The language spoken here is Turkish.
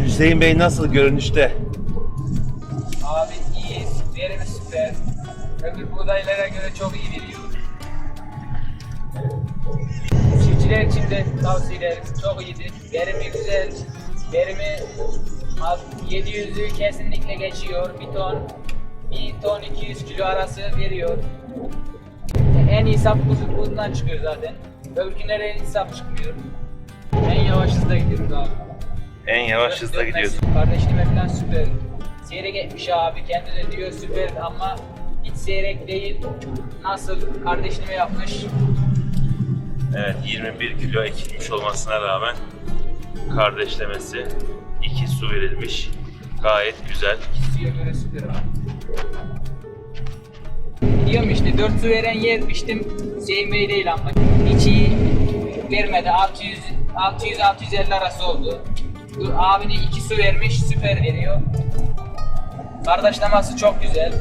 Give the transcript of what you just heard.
Hüseyin Bey nasıl görünüşte? Abi iyiyiz. Verimi süper. Öbür buğdaylara göre çok iyi veriyor. Çiftçiler için de tavsiyeler çok iyidir. Verimi güzel. Verimi az 700'ü kesinlikle geçiyor. Bir ton 1 ton 200 kilo arası veriyor. En iyi sap bu- bundan çıkıyor zaten. Öbürkünlere en iyi sap çıkmıyor. En yavaş hızda gidiyoruz abi. En yavaş hızla gidiyorsun. Kardeşliğime falan süper. Seyrek etmiş abi. Kendi de diyor süper ama hiç seyrek değil. Nasıl kardeşliğime yapmış. Evet 21 kilo ekilmiş olmasına rağmen kardeşlemesi 2 su verilmiş. Gayet güzel. Suya göre süper abi. Diyorum işte 4 su veren yer içtim. Hüseyin Bey değil ama. Hiç iyi vermedi. 600 600 650 arası oldu. Abine 2 su vermiş süper veriyor. Kardeşlemesi çok güzel.